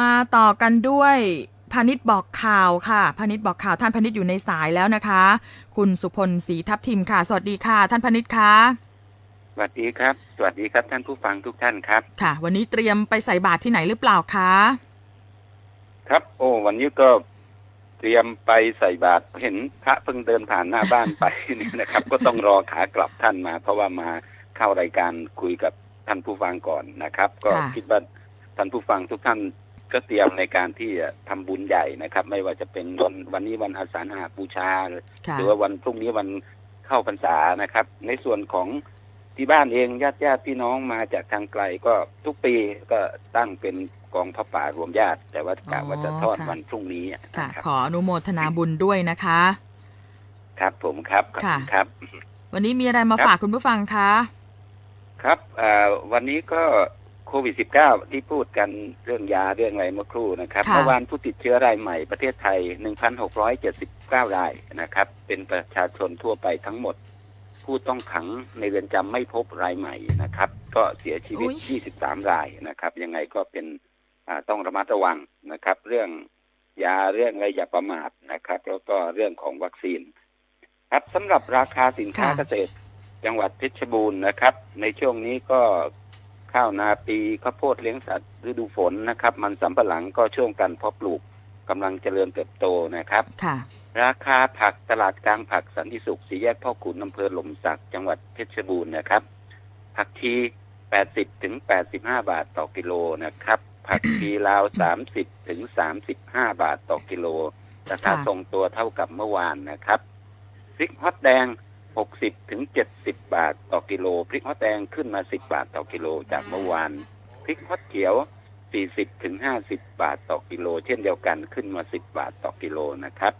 มาต่อกันด้วยพานิชบอกข่าวค่ะพานิชบอกข่าวท่านพานิชอยู่ในสายแล้วนะคะ คุณสุพลศรีทับทิมค่ะ สวัสดีค่ะ ท่านพานิชคะสวัสดีครับ สวัสดีครับท่านผู้ฟังทุกท่านครับ ค่ะ วันนี้เตรียมไปใส่บาตรที่ไหนหรือเปล่าคะ ครับ โอ้วันนี้ก็เตรียมไปใส่บาตรเห็นพระเพิ่งเดินผ่านหน้าบ้านไปเนี่ยนะครับ ก็ต้องรอขากลับท่านมา เพราะว่ามาเข้ารายการคุยกับท่านผู้ฟังก่อนนะครับ ก็ค่ะคิดว่าท่านผู้ฟังทุกท่าน ก็เตรียมในการที่จะทำบุญใหญ่นะครับ ไม่ว่าจะเป็นวันวันนี้วันอาสาฬหาบูชาค่ะหรือว่าวันพรุ่งนี้วันเข้าพรรษานะครับ ในส่วนของที่บ้านเองญาติญาติพี่น้องมาจากทางไกลก็ทุกปีก็ตั้งเป็นกองพระป่ารวมญาติ แต่ว่ากะว่าจะทอดค่ะวันพรุ่งนี้ค่ะนะครับขออนุโมทนาบุญด้วยนะคะ ครับผมครับขอบค่ะณครับ วันนี้มีอะไรมาครับฝากคุณผู้ฟังคะครับเอ่อวันนี้ก็ โควิด -19 ที่พูดกันเรื่องยาเรื่องอะไรเมื่อครู่นะครับค่ะ เมื่อวานผู้ติดเชื้อรายใหม่ประเทศไทย 1,679 รายนะครับ เป็นประชาชนทั่วไปทั้งหมด ผู้ต้องขังในเรือนจำไม่พบรายใหม่นะครับ ก็เสียชีวิต อุ๊ย 23 รายนะครับ ยังไงก็เป็นอ่าต้องระมัดระวังนะครับ เรื่องยาเรื่องอะไรอย่าประมาทนะครับ แล้วก็เรื่องของวัคซีน ครับสำหรับราคาสินค้าค่ะ เกษตร จังหวัดเพชรบูรณ์นะครับ ในช่วงนี้ก็ ข้าวนาปีข้าวโพดเลี้ยงสัตว์ฤดูฝนนะครับ มันสำปะหลังก็ช่วงกันเพาะปลูกกำลังเจริญเติบโตนะครับค่ะราคาผักตลาดกลางผักสันติสุขสีแยกพ่อขุนอำเภอหล่มสักจังหวัดเพชรบูรณ์นะครับ ผักชี80ถึง85 บาทต่อกิโลนะครับ ผักชีลาว 30ถึง35 บาทต่อกิโลราคาค่ะทรงตัวเท่ากับเมื่อวานนะครับพริกฮอตแดง 60ถึง70บาทต่อกิโล พริกฮอตแดงขึ้นมา10บาทต่อกิโลจากเมื่อวาน พริกฮอตเขียว40ถึง50บาทต่อกิโล เช่นเดียวกันขึ้นมา10บาทต่อกิโลนะครับ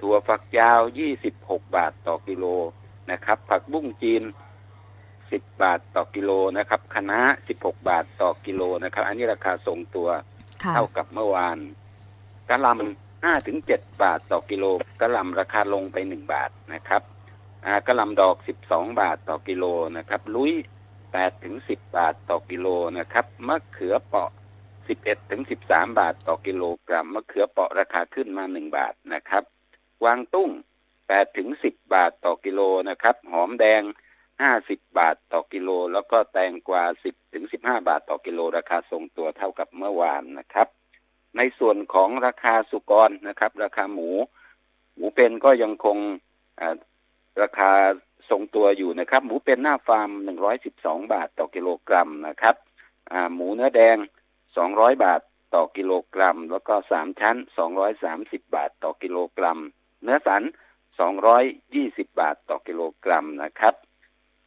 ถั่วฝักยาว26บาทต่อกิโลนะครับ ผักบุ้งจีน10บาทต่อกิโลนะครับคะน้า16บาทต่อกิโลนะครับ อันนี้ราคาทรงตัวค่ะเท่ากับเมื่อวานกะหล่ำห้าถึงเจ็ดบาทต่อกิโลกะหล่ำราคาลงไปหนึ่งบาทนะครับ อ่ากะลำดอกสิบสองบาทต่อกิโลนะครับ ลุยแปดถึงสิบบาทต่อกิโลนะครับ มะเขือเปาะสิบเอ็ดถึงสิบสามบาทต่อกิโลกรัม มะเขือเปาะราคาขึ้นมาหนึ่งบาทนะครับ กวางตุ้งแปดถึงสิบบาทต่อกิโลนะครับ หอมแดงห้าสิบบาทต่อกิโล แล้วก็แตงกวาสิบถึงสิบห้าบาทต่อกิโล ราคาทรงตัวเท่ากับเมื่อวานนะครับ ในส่วนของราคาสุกรนะครับ ราคาหมู หมูเป็นก็ยังคงอ่า ราคาทรงตัวอยู่นะครับ หมูเป็นหน้าฟาร์ม112บาทต่อกิโลกรัมนะครับหมูเนื้อแดง200บาทต่อกิโลกรัม แล้วก็สามชั้น230บาทต่อกิโลกรัม เนื้อสัน220บาทต่อกิโลกรัมนะครับ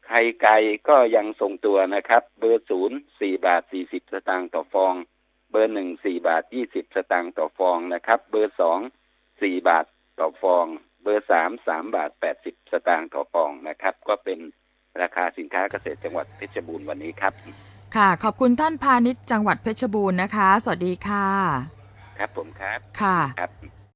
ไข่ไก่ก็ยังทรงตัวนะครับ เบอร์ศูนย์สี่บาทสี่สิบสตางค์ต่อฟอง เบอร์หนึ่งสี่บาทยี่สิบสตางค์ต่อฟองนะครับ เบอร์สองสี่บาทต่อฟอง เบอร์สามสามบาทแปดสิบสตางค์ต่อฟองนะครับ ก็เป็นราคาสินค้าเกษตรจังหวัดเพชรบูรณ์วันนี้ครับ ค่ะ ขอบคุณท่านพาณิชย์จังหวัดเพชรบูรณ์นะคะ สวัสดีค่ะ ครับผมครับ ค่ะครับ